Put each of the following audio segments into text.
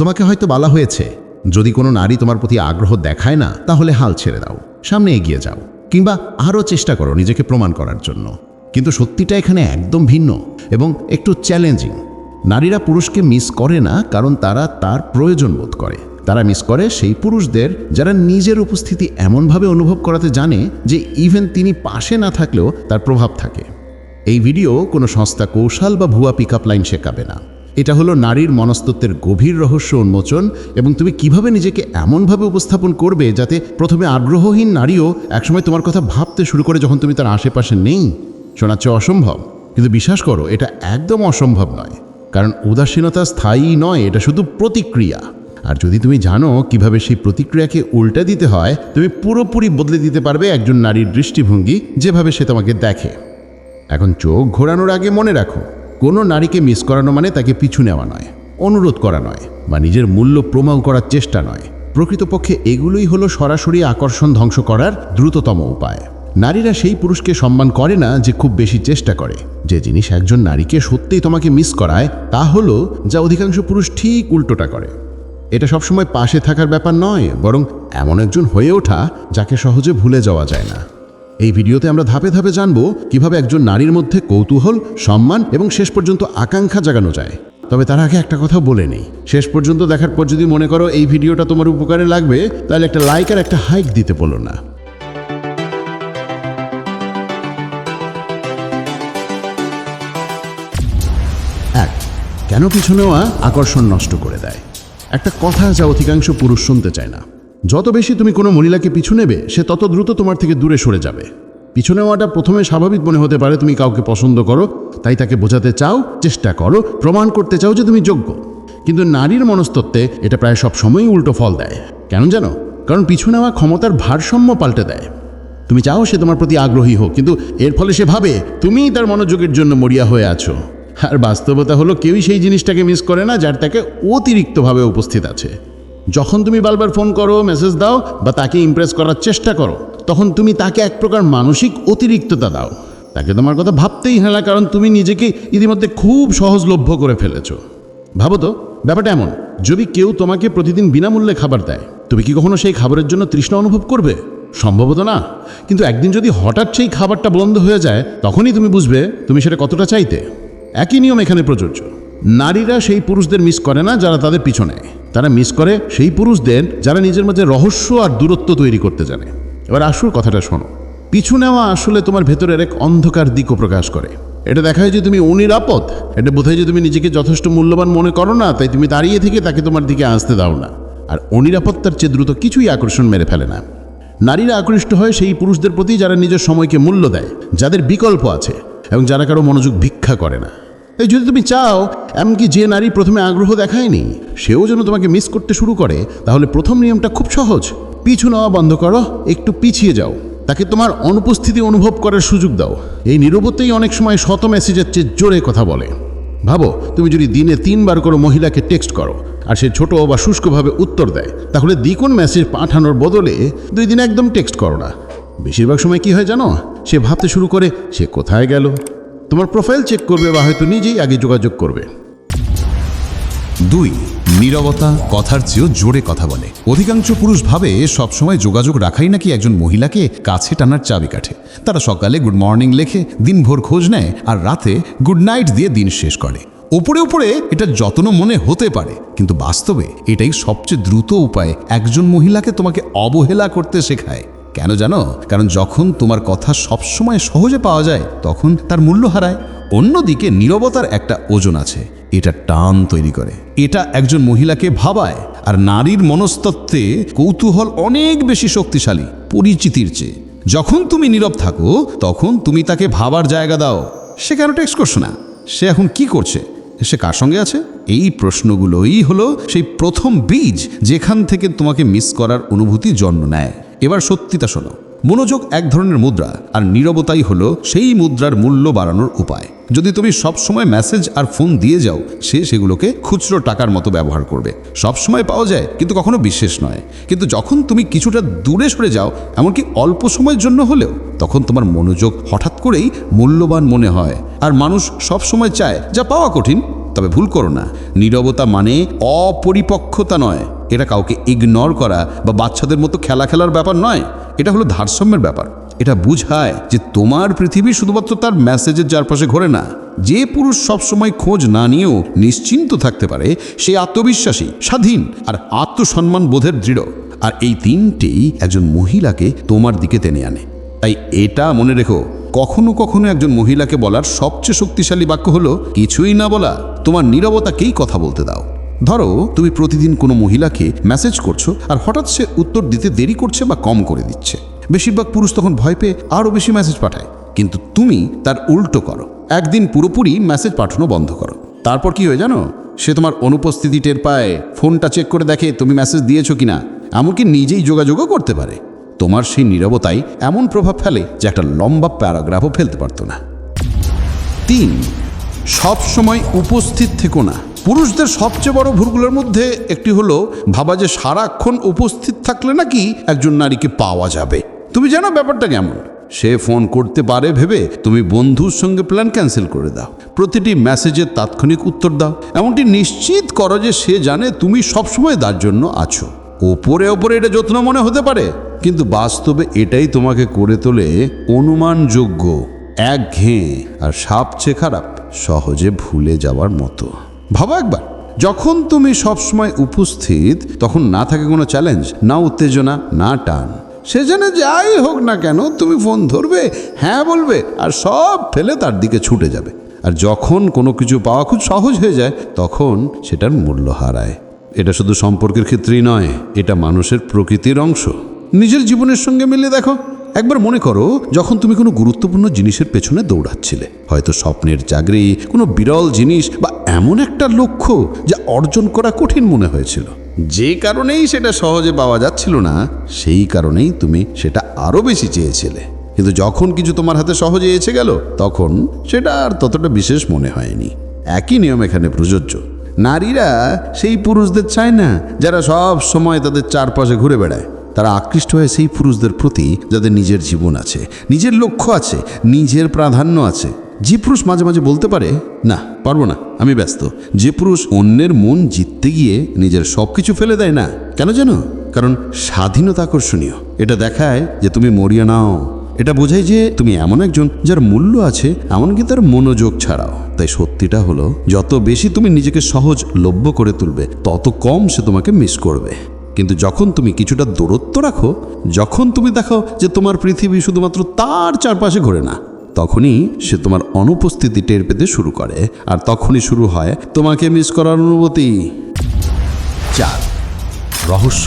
তোমাকে হয়তো বলা হয়েছে, যদি কোনো নারী তোমার প্রতি আগ্রহ দেখায় না, তাহলে হাল ছেড়ে দাও, সামনে এগিয়ে যাও, কিংবা আরও চেষ্টা করো নিজেকে প্রমাণ করার জন্য। কিন্তু সত্যিটা এখানে একদম ভিন্ন এবং একটু চ্যালেঞ্জিং নারীরা পুরুষকে মিস করে না, কারণ তারা তার প্রয়োজন বোধ করে। তারা মিস করে সেই পুরুষদের যারা নিজের উপস্থিতি এমনভাবে অনুভব করাতে জানে যে ইভেন তিনি পাশে না থাকলেও তার প্রভাব থাকে। এই ভিডিও কোনো সংস্থা কৌশল বা ভুয়া পিক লাইন শেখাবে না। এটা হলো নারীর মনস্তত্ত্বের গভীর রহস্য উন্মোচন এবং তুমি কীভাবে নিজেকে এমনভাবে উপস্থাপন করবে যাতে প্রথমে আগ্রহহীন নারীও একসময় তোমার কথা ভাবতে শুরু করে যখন তুমি তার আশেপাশে নেই? শোনাচ্ছে অসম্ভব। কিন্তু বিশ্বাস করো, এটা একদম অসম্ভব নয়। কারণ উদাসীনতা স্থায়ী নয়, এটা শুধু প্রতিক্রিয়া। আর যদি তুমি জানো কীভাবে সেই প্রতিক্রিয়াকে উল্টে দিতে হয়, তুমি পুরোপুরি বদলে দিতে পারবে একজন নারীর দৃষ্টিভঙ্গি যেভাবে সে তোমাকে দেখে। এখন চোখ ঘোরানোর আগে মনে রাখো কোনো নারীকে মিস করানো মানে তাকে পিছু নেওয়া নয়, অনুরোধ করা নয়, বা নিজের মূল্য প্রমাণ করার চেষ্টা নয়। প্রকৃতপক্ষে এগুলোই হলো সরাসরি আকর্ষণ ধ্বংস করার দ্রুততম উপায়। নারীরা সেই পুরুষকে সম্মান করে না যে খুব বেশি চেষ্টা করে। যে জিনিস একজন নারীকে সত্যিই তোমাকে মিস করায়, তা হলো যা অধিকাংশ পুরুষ ঠিক উল্টোটা করে। এটা সবসময় পাশে থাকার ব্যাপার নয়, বরং এমন একজন হয়ে ওঠা যাকে সহজে ভুলে যাওয়া যায় না। এই ভিডিওতে আমরা ধাপে ধাপে জানব কীভাবে একজন নারীর মধ্যে কৌতূহল, সম্মান এবং শেষ পর্যন্ত আকাঙ্ক্ষা জাগানো যায়। তবে তার আগে একটা কথা বলে নেই। শেষ পর্যন্ত দেখার পর যদি মনে করো এই ভিডিওটা তোমার উপকারে লাগবে, তাহলে একটা লাইক আর একটা হাইক দিতে বলো না। এক, কেন পিছু নেওয়া আকর্ষণ নষ্ট করে দেয়? একটা কথা যা অধিকাংশ পুরুষ শুনতে চায় না। যত বেশি তুমি কোনো মহিলাকে পিছু নেবে, সে তত দ্রুত তোমার থেকে দূরে সরে যাবে। পিছু নেওয়াটা প্রথমে স্বাভাবিক মনে হতে পারে তুমি কাউকে পছন্দ করো, তাই তাকে বোঝাতে চাও, চেষ্টা করো, প্রমাণ করতে চাও যে তুমি যোগ্য। কিন্তু নারীর মনস্তত্ত্বে এটা প্রায় সব সময়ই উল্টো ফল দেয়। কেন জানো? কারণ পিছু নেওয়া ক্ষমতার ভারসাম্য পাল্টে দেয়। তুমি চাও সে তোমার প্রতি আগ্রহী হোক, কিন্তু এর ফলে সে ভাবে তুমিই তার মনোযোগের জন্য মরিয়া হয়ে আছো। আর বাস্তবতা হলো কেউই সেই জিনিসটাকে মিস করে না, যার তাকে অতিরিক্তভাবে উপস্থিত আছে। যখন তুমি বারবার ফোন করো মেসেজ দাও বা তাকে ইমপ্রেস করার চেষ্টা করো, তখন তুমি তাকে এক প্রকার মানসিক অতিরিক্ততা দাও। তাকে তোমার কথা ভাবতেই হেলা কারণ তুমি নিজেকে ইতিমধ্যে খুব সহজলভ্য করে ফেলেছো। ভাবো তো, ব্যাপারটা এমন, যদি কেউ তোমাকে প্রতিদিন বিনামূল্যে খাবার দেয়, তুমি কি কখনো সেই খাবারের জন্য তৃষ্ণা অনুভব করবে? সম্ভবত না। কিন্তু একদিন যদি হঠাৎ সেই খাবারটা বন্ধ হয়ে যায়, তখনই তুমি বুঝবে তুমি সেটা কতটা চাইতে। একই নিয়ম এখানে প্রযোজ্য। নারীরা সেই পুরুষদের মিস করে না, যারা তাদের পিছনে। তারা মিস করে সেই পুরুষদের যারা নিজের মধ্যে রহস্য আর দূরত্ব তৈরি করতে জানে। এবার আসল কথাটা শোনো। পিছু নেওয়া আসলে তোমার ভেতরের এক অন্ধকার দিকও প্রকাশ করে। এটা দেখায় যে তুমি অনিরাপদ। এটা বোধহয় যে তুমি নিজেকে যথেষ্ট মূল্যবান মনে করো না, তাই তুমি দাঁড়িয়ে থেকে তাকে তোমার দিকে আসতে দাও না। আর অনিরাপত্তার চেয়ে দ্রুত কিছুই আকর্ষণ মেরে ফেলে না। নারীরা আকৃষ্ট হয় সেই পুরুষদের প্রতি যারা নিজের সময়কে মূল্য দেয়, যাদের বিকল্প আছে, এবং যারা কারও মনোযোগ ভিক্ষা করে না। এই যদি তুমি চাও, এমনকি যে নারী প্রথমে আগ্রহ দেখায়নি, সেও যেন তোমাকে মিস করতে শুরু করে, তাহলে প্রথম নিয়মটা খুব সহজ। পিছু নেওয়া বন্ধ করো, একটু পিছিয়ে যাও। তাকে তোমার অনুপস্থিতি অনুভব করার সুযোগ দাও। এই নিরবতেই অনেক সময় শত মেসেজের চেয়ে জোরে কথা বলে। ভাবো, তুমি যদি দিনে তিনবার করে মহিলাকে টেক্সট করো, আর সে ছোট বা শুষ্কভাবে উত্তর দেয়, তাহলে দ্বিগুণ মেসেজ পাঠানোর বদলে দুই দিন একদম টেক্সট করো না। বেশিরভাগ সময় কি হয় জানো? সে ভাবতে শুরু করে, সে কোথায় গেল? তোমার প্রোফাইল চেক করবে বা হয়তো নিজেই আগে যোগাযোগ করবে। দুই, নীরবতা কথার চেয়েও জোরে কথা বলে। অধিকাংশ পুরুষ ভাবে সবসময় যোগাযোগ রাখাই নাকি একজন মহিলাকে কাছে টানার চাবিকাঠে তারা সকালে গুড মর্নিং লেখে, দিনভর খোঁজ নেয় আর রাতে গুড নাইট দিয়ে দিন শেষ করে। ওপরে ওপরে এটা যত্ন মনে হতে পারে, কিন্তু বাস্তবে এটাই সবচেয়ে দ্রুত উপায় একজন মহিলাকে তোমাকে অবহেলা করতে শেখায়। কেন জানো? কারণ যখন তোমার কথা সবসময় সহজে পাওয়া যায়, তখন তার মূল্য হারায়। অন্যদিকে নীরবতার একটা ওজন আছে, এটা টান তৈরি করে। এটা একজন মহিলাকে ভাবায়, আর নারীর মনস্তত্ত্বে কৌতূহল অনেক বেশি শক্তিশালী, পরিচিতির চেয়ে। যখন তুমি নীরব থাকো, তখন তুমি তাকে ভাবার জায়গা দাও। সে কেন টেক্সট করছ না? সে এখন কি করছে? সে কার সঙ্গে আছে? এই প্রশ্নগুলোই হলো সেই প্রথম বীজ যেখান থেকে তোমাকে মিস করার অনুভূতি জন্ম নেয়। এবার সত্যিটা শোনো। মনোযোগ এক ধরনের মুদ্রা, আর নীরবতাই হলো সেই মুদ্রার মূল্য বাড়ানোর উপায়। যদি তুমি সব সময় মেসেজ আর ফোন দিয়ে যাও, সে সেগুলোকে খুচরো টাকার মতো ব্যবহার করবে। সব সময় পাওয়া যায়, কিন্তু কখনো বিশেষ নয়। কিন্তু যখন তুমি কিছুটা দূরে সরে যাও, এমনকি অল্প সময়ের জন্য হলেও, তখন তোমার মনোযোগ হঠাৎ করেই মূল্যবান মনে হয়। আর মানুষ সব সময় চায়, যা পাওয়া কঠিন, তবে ভুল করো না। নীরবতা মানে অপরিপক্ষতা নয়। এটা কাউকে ইগনোর করা বা বাচ্চাদের মতো খেলা খেলার ব্যাপার নয়। এটা হলো ধারসম্যের ব্যাপার। এটা বুঝায় যে তোমার পৃথিবী শুধুমাত্র তার মেসেজের চারপাশে ঘোরে না। যে পুরুষ সবসময় খোঁজ না নিয়েও নিশ্চিন্ত থাকতে পারে, সে আত্মবিশ্বাসী, স্বাধীন আর আত্মসম্মান বোধের দৃঢ়। আর এই তিনটেই একজন মহিলাকে তোমার দিকে টেনে আনে। তাই এটা মনে রেখো, কখনো কখনো একজন মহিলাকে বলার সবচেয়ে শক্তিশালী বাক্য হলো, কিছুই না বলা, তোমার নীরবতাকেই কথা বলতে দাও। ধরো, তুমি প্রতিদিন কোনো মহিলাকে মেসেজ করছ আর হঠাৎ সে উত্তর দিতে দেরি করছে বা কম করে দিচ্ছে। বেশিরভাগ পুরুষ তখন ভয় পেয়ে আরও বেশি মেসেজ পাঠায়। কিন্তু তুমি তার উল্টো করো। একদিন পুরোপুরি মেসেজ পাঠানো বন্ধ করো। তারপর কি হয় জানো? সে তোমার অনুপস্থিতি টের পায় ফোনটা চেক করে দেখে তুমি মেসেজ দিয়েছ কিনা। এমনকি নিজেই যোগাযোগও করতে পারে। তোমার সেই নীরবতাই এমন প্রভাব ফেলে যে একটা লম্বা প্যারাগ্রাফও ফেলতে পারতো না। তিন সব সময় উপস্থিত থেকো না। পুরুষদের সবচেয়ে বড় ভুলগুলোর মধ্যে একটি হলো, ভাবা যে সারাক্ষণ উপস্থিত থাকলে নাকি একজন নারীকে পাওয়া যাবে। তুমি জানো ব্যাপারটা কেমন? সে ফোন করতে পারে ভেবে তুমি বন্ধুর সঙ্গে প্ল্যান ক্যান্সেল করে দাও। প্রতিটি মেসেজের তাৎক্ষণিক উত্তর দাও। এমনটি নিশ্চিত করো যে সে জানে তুমি সবসময় তার জন্য আছো। ওপরে ওপরে এটা যত্ন মনে হতে পারে। কিন্তু বাস্তবে এটাই তোমাকে করে তোলে অনুমানযোগ্য, একঘেয়ে আর সবচেয়ে খারাপ, সহজে ভুলে যাওয়ার মতো। ভাবো একবার, যখন তুমি সবসময় উপস্থিত, তখন না থাকে কোনো চ্যালেঞ্জ না উত্তেজনা, না টান। সে যেন যাই হোক না কেন, তুমি ফোন ধরবে হ্যাঁ বলবে, আর সব ফেলে তার দিকে ছুটে যাবে। আর যখন কোনো কিছু পাওয়া খুব সহজ হয়ে যায়, তখন সেটার মূল্য হারায়। এটা শুধু সম্পর্কের ক্ষেত্রেই নয়, এটা মানুষের প্রকৃতির অংশ। নিজের জীবনের সঙ্গে মিলিয়ে দেখো। একবার মনে করো, যখন তুমি কোনো গুরুত্বপূর্ণ জিনিসের পেছনে দৌড়াচ্ছিলে, হয়তো স্বপ্নের চাকরি কোনো বিরল জিনিস বা এমন একটা লক্ষ্য যা অর্জন করা কঠিন মনে হয়েছিল। যে কারণেই সেটা সহজে পাওয়া যাচ্ছিল না, সেই কারণেই তুমি সেটা আরও বেশি চেয়েছিলে। কিন্তু যখন কিছু তোমার হাতে সহজে এসে গেল, তখন সেটা আর ততটা বিশেষ মনে হয়নি। একই নিয়ম এখানে প্রযোজ্য। নারীরা সেই পুরুষদের চায় না, যারা সব সময় তাদের চারপাশে ঘুরে বেড়ায়। তারা আকৃষ্ট হয় সেই পুরুষদের প্রতি যাদের নিজের জীবন আছে, নিজের লক্ষ্য আছে, নিজের প্রাধান্য আছে। যে পুরুষ মাঝে মাঝে বলতে পারে, না, পারব না, আমি ব্যস্ত। যে পুরুষ অন্যের মন জিততে গিয়ে নিজের সব কিছু ফেলে দেয়, না। কেন জানো? কারণ স্বাধীনতা আকর্ষণীয়। এটা দেখায় যে তুমি মরিয়া নাও। এটা বোঝায় যে তুমি এমন একজন যার মূল্য আছে, এমনকি তার মনোযোগ ছাড়াও। তাই সত্যিটা হলো, যত বেশি তুমি নিজেকে সহজ লভ্য করে তুলবে, তত কম সে তোমাকে মিস করবে। কিন্তু যখন তুমি কিছুটা দূরত্ব রাখো, যখন তুমি দেখো যে তোমার পৃথিবী শুধুমাত্র তার চারপাশে ঘোরে না, তখনই সে তোমার অনুপস্থিতি টের পেতে শুরু করে। আর তখনই শুরু হয় তোমাকে মিস করার অনুভূতি। চার, রহস্য।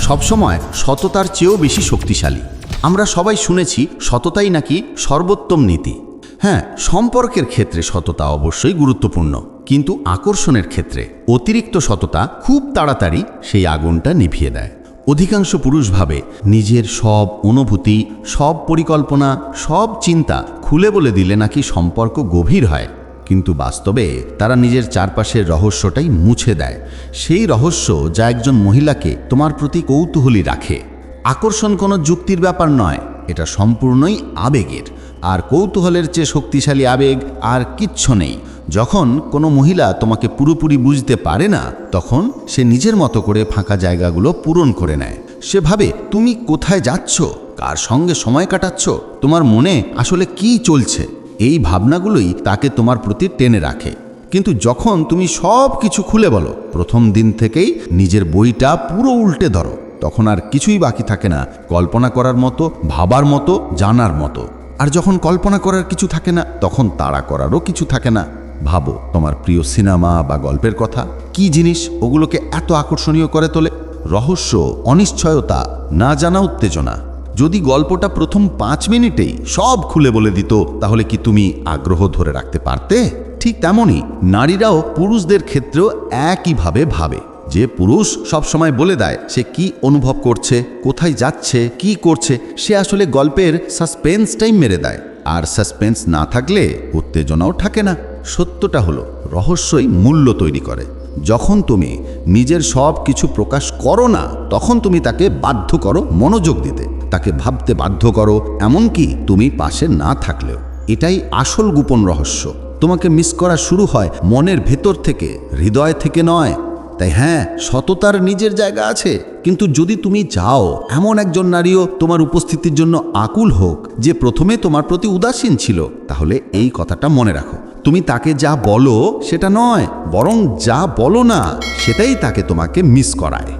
সবসময় সততার চেয়েও বেশি শক্তিশালী। আমরা সবাই শুনেছি সততাই নাকি সর্বোত্তম নীতি। হ্যাঁ সম্পর্কের ক্ষেত্রে সততা অবশ্যই গুরুত্বপূর্ণ। কিন্তু আকর্ষণের ক্ষেত্রে অতিরিক্ত সততা খুব তাড়াতাড়ি সেই আগুনটা নিভিয়ে দেয়। অধিকাংশ পুরুষ ভাবে নিজের সব অনুভূতি, সব পরিকল্পনা, সব চিন্তা খুলে বলে দিলে নাকি সম্পর্ক গভীর হয়। কিন্তু বাস্তবে তারা নিজের চারপাশের রহস্যটাই মুছে দেয়। সেই রহস্য যা একজন মহিলাকে তোমার প্রতি কৌতূহলী রাখে। আকর্ষণ কোনো যুক্তির ব্যাপার নয়, এটা সম্পূর্ণই আবেগের। আর কৌতূহলের চেয়ে শক্তিশালী আবেগ আর কিচ্ছু নেই। যখন কোনো মহিলা তোমাকে পুরোপুরি বুঝতে পারে না, তখন সে নিজের মতো করে ফাঁকা জায়গাগুলো পূরণ করে নেয়। সে ভাবে, তুমি কোথায় যাচ্ছ? কার সঙ্গে সময় কাটাচ্ছ? তোমার মনে আসলে কি চলছে? এই ভাবনাগুলোই তাকে তোমার প্রতি টেনে রাখে। কিন্তু যখন তুমি সব কিছু খুলে বলো, প্রথম দিন থেকেই নিজের বইটা পুরো উল্টে ধরো, তখন আর কিছুই বাকি থাকে না। কল্পনা করার মতো, ভাবার মতো, জানার মতো। আর যখন কল্পনা করার কিছু থাকে না, তখন তাড়া করারও কিছু থাকে না। ভাবো, তোমার প্রিয় সিনেমা বা গল্পের কথা, কি জিনিস ওগুলোকে এত আকর্ষণীয় করে তোলে? রহস্য, অনিশ্চয়তা, না জানা উত্তেজনা। যদি গল্পটা প্রথম পাঁচ মিনিটেই সব খুলে বলে দিত, তাহলে কি তুমি আগ্রহ ধরে রাখতে পারতে? ঠিক তেমনই, নারীরাও পুরুষদের ক্ষেত্রেও একইভাবে ভাবে। যে পুরুষ সবসময় বলে দেয়, সে কি অনুভব করছে, কোথায় যাচ্ছে, কি করছে, সে আসলে গল্পের সাসপেন্সটাই মেরে দেয়। আর সাসপেন্স না থাকলে উত্তেজনাও থাকে না। সত্যটা হলো, রহস্যই মূল্য তৈরি করে। যখন তুমি নিজের সব কিছু প্রকাশ করো না, তখন তুমি তাকে বাধ্য করো মনোযোগ দিতে। তাকে ভাবতে বাধ্য করো, এমনকি তুমি পাশে না থাকলেও। এটাই আসল গোপন রহস্য। তোমাকে মিস করা শুরু হয় মনের ভেতর থেকে, হৃদয় থেকে নয় তাই হ্যাঁ সততার নিজের জায়গা আছে। কিন্তু যদি তুমি চাও এমন একজন নারীও তোমার উপস্থিতির জন্য আকুল হোক, যে প্রথমে তোমার প্রতি উদাসীন ছিল, তাহলে এই কথাটা মনে রাখো। তুমি তাকে যা বলো, সেটা নয়, বরং যা বলো না, সেটাই তাকে তোমাকে মিস করায়।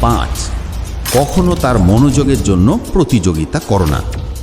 পাঁচ, কখনো তার মনোযোগের জন্য প্রতিযোগিতা করো না।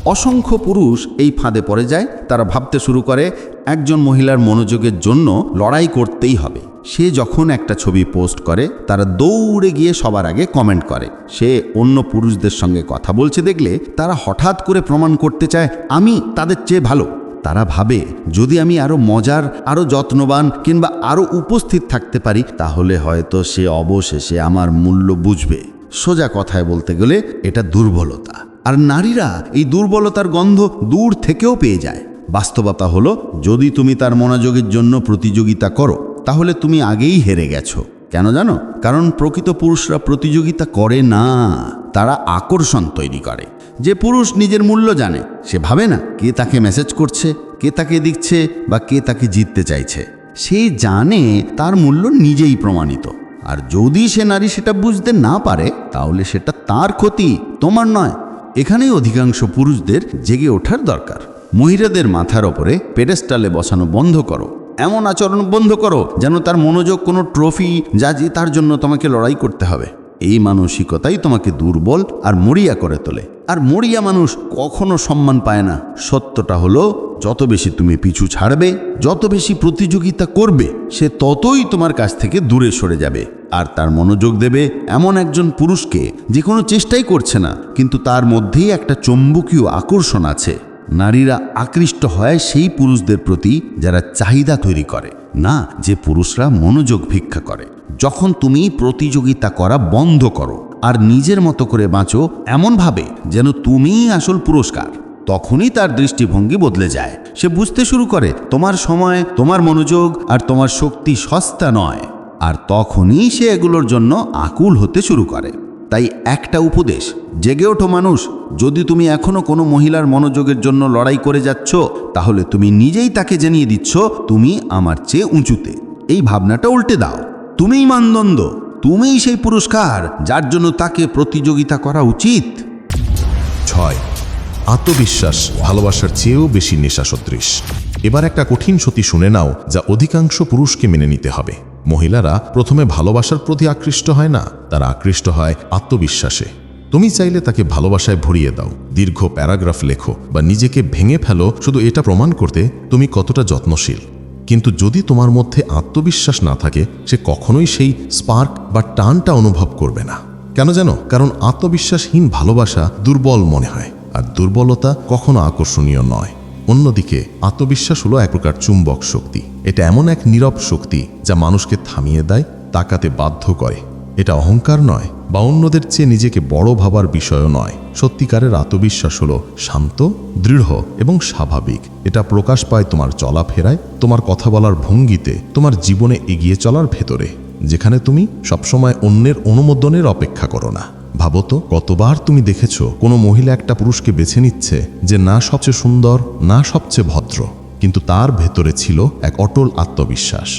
অসংখ্য পুরুষ এই ফাঁদে পড়ে যায়। তারা ভাবতে শুরু করে, একজন মহিলার মনোযোগের জন্য লড়াই করতেই হবে। সে যখন একটা ছবি পোস্ট করে, তারা দৌড়ে গিয়ে সবার আগে কমেন্ট করে। সে অন্য পুরুষদের সঙ্গে কথা বলছে দেখলে, তারা হঠাৎ করে প্রমাণ করতে চায়, আমি তাদের চেয়ে ভালো। তারা ভাবে, যদি আমি আরও মজার আরও যত্নবান কিংবা আরও উপস্থিত থাকতে পারি, তাহলে হয়তো সে অবশেষে আমার মূল্য বুঝবে। সোজা কথায় বলতে গেলে, এটা দুর্বলতা। আর নারীরা এই দুর্বলতার গন্ধ দূর থেকেও পেয়ে যায়। বাস্তবতা হলো, যদি তুমি তার মনোযোগের জন্য প্রতিযোগিতা করো, তাহলে তুমি আগেই হেরে গেছো। কেন জানো? কারণ প্রকৃত পুরুষরা প্রতিযোগিতা করে না, তারা আকর্ষণ তৈরি করে। যে পুরুষ নিজের মূল্য জানে, সে ভাবে না কে তাকে মেসেজ করছে, কে তাকে দিচ্ছে বা কে তাকে জিততে চাইছে। সে জানে তার মূল্য নিজেই প্রমাণিত। আর যদি সে নারী সেটা বুঝতে না পারে, তাহলে সেটা তার ক্ষতি, তোমার নয়। এখানেই অধিকাংশ পুরুষদের জেগে ওঠার দরকার। মহিলাদের মাথার ওপরে পেডেস্টালে বসানো বন্ধ করো। এমন আচরণ বন্ধ করো যেন তার মনোযোগ কোনো ট্রফি যা যে তার জন্য তোমাকে লড়াই করতে হবে। এই মানসিকতাই তোমাকে দুর্বল আর মরিয়া করে তোলে। আর মরিয়া মানুষ কখনো সম্মান পায় না। সত্যটা হলো, যত বেশি তুমি পিছু ছাড়বে, যত বেশি প্রতিযোগিতা করবে, সে ততই তোমার কাছ থেকে দূরে সরে যাবে। আর তার মনোযোগ দেবে এমন একজন পুরুষকে যে কোনো চেষ্টাই করছে না, কিন্তু তার মধ্যেই একটা চৌম্বকীয় আকর্ষণ আছে। নারীরা আকৃষ্ট হয় সেই পুরুষদের প্রতি যারা চাহিদা তৈরি করে, না যে পুরুষরা মনোযোগ ভিক্ষা করে। যখন তুমি প্রতিযোগিতা করা বন্ধ করো আর নিজের মতো করে বাঁচো এমনভাবে যেন তুমিই আসল পুরস্কার, তখনই তার দৃষ্টিভঙ্গি বদলে যায়। সে বুঝতে শুরু করে, তোমার সময়, তোমার মনোযোগ আর তোমার শক্তি সস্তা নয়। আর তখনই সে এগুলোর জন্য আকুল হতে শুরু করে। তাই একটা উপদেশ, জেগে ওঠো মানুষ, যদি তুমি এখনও কোনো মহিলার মনোযোগের জন্য লড়াই করে যাচ্ছ, তাহলে তুমি নিজেই তাকে জানিয়ে দিচ্ছ, তুমি আমার চেয়ে উঁচুতে। এই ভাবনাটা উল্টে দাও। তুমিই মানদণ্ড, তুমিই সেই পুরস্কার, যার জন্য তাকে প্রতিযোগিতা করা উচিত। ছয়, আত্মবিশ্বাস, ভালোবাসার চেয়েও বেশি নেশা সদৃশ এবার একটা কঠিন সতী শুনে নাও, যা অধিকাংশ পুরুষকে মেনে নিতে হবে। মহিলারা প্রথমে ভালোবাসার প্রতি আকৃষ্ট হয় না, তারা আকৃষ্ট হয় আত্মবিশ্বাসে। তুমি চাইলে তাকে ভালোবাসায় ভরিয়ে দাও, দীর্ঘ প্যারাগ্রাফ লেখো বা নিজেকে ভেঙে ফেলো, শুধু এটা প্রমাণ করতে তুমি কতটা যত্নশীল। কিন্তু যদি তোমার মধ্যে আত্মবিশ্বাস না থাকে, সে কখনোই সেই স্পার্ক বা টানটা অনুভব করবে না। কেন জানো? কারণ আত্মবিশ্বাসহীন ভালোবাসা দুর্বল মনে হয়, আর দুর্বলতা কখনো আকর্ষণীয় নয়। অন্যদিকে, আত্মবিশ্বাস হলো এক প্রকার চুম্বক শক্তি। এটা এমন এক নীরব শক্তি যা মানুষকে থামিয়ে দেয়, তাকাতে বাধ্য করে। এটা অহংকার নয়, বা অন্যদের চেয়ে নিজেকে বড় ভাবার বিষয়ও নয়। সত্যিকারের আত্মবিশ্বাস হলো শান্ত, দৃঢ় এবং স্বাভাবিক। এটা প্রকাশ পায় তোমার চলাফেরায়, তোমার কথা বলার ভঙ্গিতে, তোমার জীবনে এগিয়ে চলার ভেতরে, যেখানে তুমি সবসময় অন্যের অনুমোদনের অপেক্ষা করো না। ভাবো তো, কতবার তুমি দেখেছ কোনো মহিলা একটা পুরুষকে বেছে নিচ্ছে যে না সবচেয়ে সুন্দর, না সবচেয়ে ভদ্র, কিন্তু তার ভেতরে ছিল এক অটল আত্মবিশ্বাস।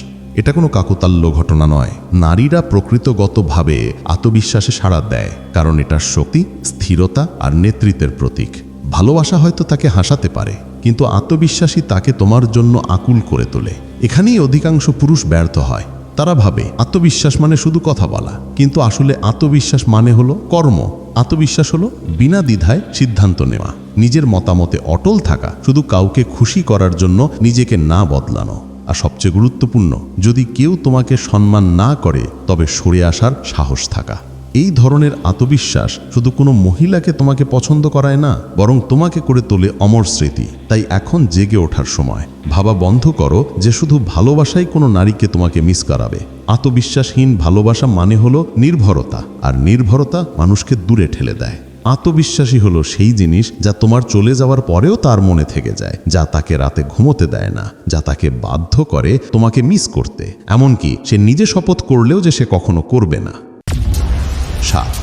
এটা কোনো কাকুতাল্য ঘটনা নয়। নারীরা প্রকৃতগতভাবে আত্মবিশ্বাসে সাড়া দেয়, কারণ এটার শক্তি, স্থিরতা আর নেতৃত্বের প্রতীক। ভালোবাসা হয়তো তাকে হাসাতে পারে, কিন্তু আত্মবিশ্বাসী তাকে তোমার জন্য আকুল করে তোলে। এখানেই অধিকাংশ পুরুষ ব্যর্থ হয়। তারা ভাবে, আত্মবিশ্বাস মানে শুধু কথা বলা। কিন্তু আসলে আত্মবিশ্বাস মানে হলো কর্ম। আত্মবিশ্বাস হলো বিনা দ্বিধায় সিদ্ধান্ত নেওয়া। নিজের মতামতে অটল থাকা, শুধু কাউকে খুশি করার জন্য নিজেকে না বদলানো। আর সবচেয়ে গুরুত্বপূর্ণ, যদি কেউ তোমাকে সম্মান না করে, তবে সরে আসার সাহস থাকা। এই ধরনের আত্মবিশ্বাস শুধু কোনো মহিলাকে তোমাকে পছন্দ করায় না, বরং তোমাকে করে তোলে অমর স্মৃতি। তাই এখন জেগে ওঠার সময়। ভাবা বন্ধ করো যে শুধু ভালোবাসাই কোনো নারীকে তোমাকে মিস করাবে। আত্মবিশ্বাসহীন ভালোবাসা মানে হলো নির্ভরতা, আর নির্ভরতা মানুষকে দূরে ঠেলে দেয়। আত্মবিশ্বাসী হলো সেই জিনিস যা তোমার চলে যাওয়ার পরেও তার মনে থেকে যায়, যা তাকে রাতে ঘুমোতে দেয় না, যা তাকে বাধ্য করে তোমাকে মিস করতে। এমনকি সে নিজে শপথ করলেও যে সে কখনো করবে না। সাত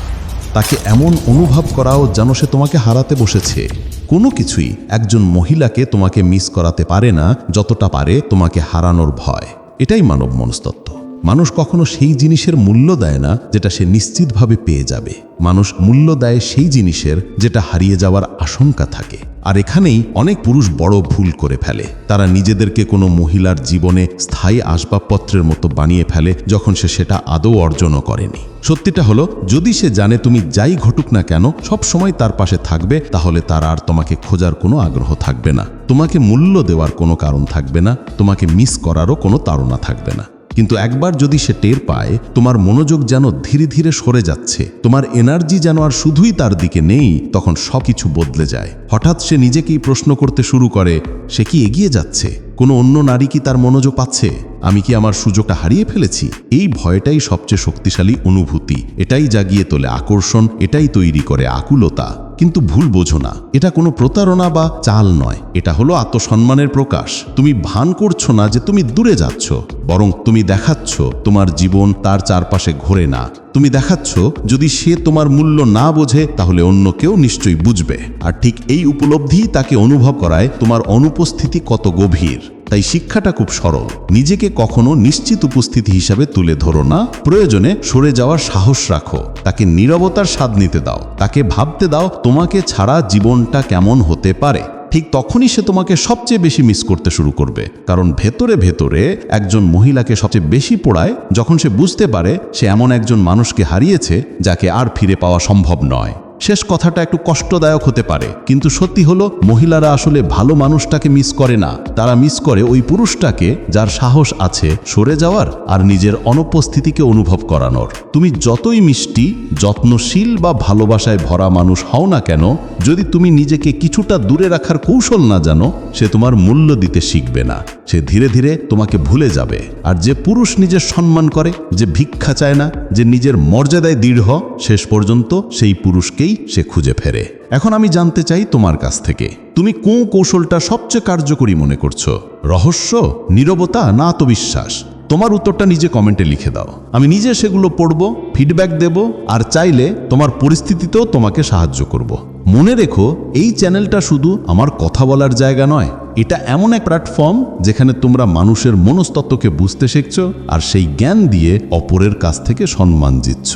তাকে এমন অনুভব করাও যেন সে তোমাকে হারাতে বসেছে। কোনো কিছুই একজন মহিলাকে তোমাকে মিস করাতে পারে না, যতটা পারে তোমাকে হারানোর ভয়। এটাই মানব মনস্তত্ত্ব। মানুষ কখনো সেই জিনিসের মূল্য দেয় না যেটা সে নিশ্চিতভাবে পেয়ে যাবে। মানুষ মূল্য দেয় সেই জিনিসের যেটা হারিয়ে যাওয়ার আশঙ্কা থাকে। আর এখানেই অনেক পুরুষ বড় ভুল করে ফেলে। তারা নিজেদেরকে কোনো মহিলার জীবনে স্থায়ী আসবাবপত্রের মতো বানিয়ে ফেলে যখন সে সেটা আদৌ অর্জনও করেনি। সত্যিটা হলো, যদি সে জানে তুমি যাই ঘটুক না কেন, সব সময় তার পাশে থাকবে, তাহলে তার আর তোমাকে খোঁজার কোনো আগ্রহ থাকবে না। তোমাকে মূল্য দেওয়ার কোনো কারণ থাকবে না, তোমাকে মিস করারও কোনো তাড়না থাকবে না। কিন্তু একবার যদি সে টের পায়, তোমার মনোযোগ যেন ধীরে ধীরে সরে যাচ্ছে, তোমার এনার্জি যেন আর শুধুই তার দিকে নেই, তখন সব কিছু বদলে যায়। হঠাৎ সে নিজেকেই প্রশ্ন করতে শুরু করে, সে কি এগিয়ে যাচ্ছে? কোনো অন্য নারী কি তার মনোযোগ পাচ্ছে? আমি কি আমার সুযোগটা হারিয়ে ফেলেছি? এই ভয়টাই সবচেয়ে শক্তিশালী অনুভূতি। এটাই জাগিয়ে তোলে আকর্ষণ, এটাই তৈরি করে আকুলতা। কিন্তু ভুল বোঝো না। এটা কোনো প্রতারণা বা চাল নয়। এটা হলো আত্মসম্মানের প্রকাশ। তুমি ভান করছ না যে তুমি দূরে যাচ্ছ, বরং তুমি দেখাচ্ছ তোমার জীবন তার চারপাশে ঘোরে না। তুমি দেখাচ্ছ যদি সে তোমার মূল্য না বোঝে, তাহলে অন্য কেউ নিশ্চয়ই বুঝবে। আর ঠিক এই উপলব্ধি তাকে অনুভব করায় তোমার অনুপস্থিতি কত গভীর। তাই শিক্ষাটা খুব সরল। নিজেকে কখনো নিশ্চিত উপস্থিতি হিসাবে তুলে ধরো না। প্রয়োজনে সরে যাওয়ার সাহস রাখো। তাকে নীরবতার স্বাদ নিতে দাও। তাকে ভাবতে দাও, তোমাকে ছাড়া জীবনটা কেমন হতে পারে। ঠিক তখনই সে তোমাকে সবচেয়ে বেশি মিস করতে শুরু করবে। কারণ ভেতরে ভেতরে একজন মহিলাকে সবচেয়ে বেশি পোড়ায়, যখন সে বুঝতে পারে সে এমন একজন মানুষকে হারিয়েছে, যাকে আর ফিরে পাওয়া সম্ভব নয়। শেষ কথাটা একটু কষ্টদায়ক হতে পারে, কিন্তু সত্যি হলো, মহিলারা আসলে ভালো মানুষটাকে মিস করে না। তারা মিস করে ওই পুরুষটাকে যার সাহস আছে সরে যাওয়ার আর নিজের অনুপস্থিতিকে অনুভব করানোর। তুমি যতই মিষ্টি, যত্নশীল বা ভালোবাসায় ভরা মানুষ হও না কেন, যদি তুমি নিজেকে কিছুটা দূরে রাখার কৌশল না জানো, সে তোমার মূল্য দিতে শিখবে না। সে ধীরে ধীরে তোমাকে ভুলে যাবে। আর যে পুরুষ নিজের সম্মান করে, যে ভিক্ষা চায় না, যে নিজের মর্যাদায় দৃঢ়, শেষ পর্যন্ত সেই পুরুষকেই সে খুঁজে ফেরে। এখন আমি জানতে চাই তোমার কাছ থেকে, তুমি কোন কৌশলটা সবচেয়ে কার্যকরী মনে করছ? রহস্য, নীরবতা, না আত্মবিশ্বাস? তোমার উত্তরটা নিজে কমেন্টে লিখে দাও। আমি নিজে সেগুলো পড়ব ফিডব্যাক দেব, আর চাইলে তোমার পরিস্থিতিতেও তোমাকে সাহায্য করব। মনে রেখো, এই চ্যানেলটা শুধু আমার কথা বলার জায়গা নয়, এটা এমন এক প্ল্যাটফর্ম যেখানে তোমরা মানুষের মনস্তত্ত্বকে বুঝতে শিখছো আর সেই জ্ঞান দিয়ে অপরের কাছ থেকে সম্মান জিতছ।